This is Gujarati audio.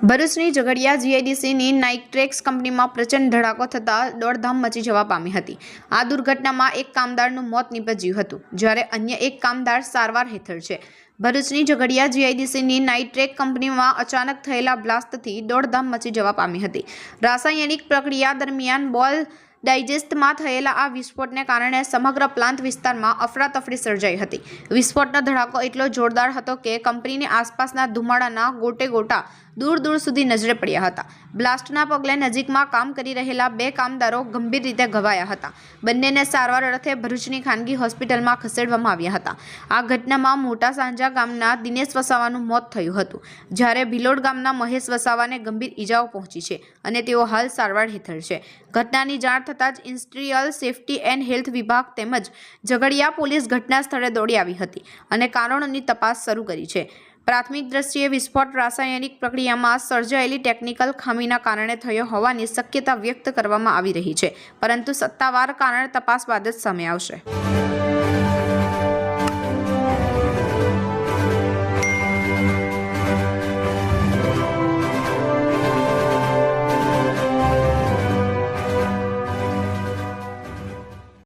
ભરૂચની ઝઘડિયા જીઆઈડીસીની નાઇટ્રેક્સ કંપનીમાં પ્રચંડ ધડાકો થતાં દોડધામ મચી જવા પામી હતી. આ દુર્ઘટનામાં એક કામદારનું મોત નીપજ્યું હતું, જ્યારે અન્ય એક કામદાર સારવાર હેઠળ છે. ભરૂચની ઝઘડિયા જીઆઈડીસીની નાઇટ્રેક કંપનીમાં અચાનક થયેલા બ્લાસ્ટથી દોડધામ મચી જવા પામી હતી. રાસાયણિક પ્રક્રિયા દરમિયાન બોલ ડાયજેસ્ટમાં થયેલા આ વિસ્ફોટને કારણે સમગ્ર પ્લાન્ટ વિસ્તારમાં અફરાતફરી સર્જાઈ હતી. વિસ્ફોટનો ધડાકો એટલો જોરદાર હતો કે કંપનીની આસપાસના ધુમાડાના ગોટે ગોટા દૂર દૂર સુધી નજરે પડ્યા હતા. બ્લાસ્ટના પગલે નજીકમાં કામ કરી રહેલા બે કામદારો ગંભીર રીતે ઘવાયા હતા. બંનેને સારવાર અર્થે ભરૂચની ખાનગી હોસ્પિટલમાં ખસેડવામાં આવ્યા હતા. આ ઘટનામાં મોટા સાંજા ગામના દિનેશ વસાવાનું મોત થયું હતું. જ્યારે ભિલોડ ગામના મહેશ વસાવાને ગંભીર ઈજાઓ પહોંચી છે અને તેઓ હાલ સારવાર હેઠળ છે. ઘટનાની જાણ થતાં જ ઇન્ડસ્ટ્રીયલ સેફટી એન્ડ હેલ્થ વિભાગ તેમજ ઝઘડિયા પોલીસ ઘટના સ્થળે દોડી આવી હતી અને કારણોની તપાસ શરૂ કરી છે. પ્રાથમિક દ્રષ્ટિએ વિસ્ફોટ રાસાયણિક પ્રક્રિયામાં સર્જાયેલી ટેકનિકલ ખામીના કારણે થયો હોવાની શક્યતા વ્યક્ત કરવામાં આવી રહી છે, પરંતુ સત્તાવાર કારણ તપાસ બાદ જ સામે આવશે.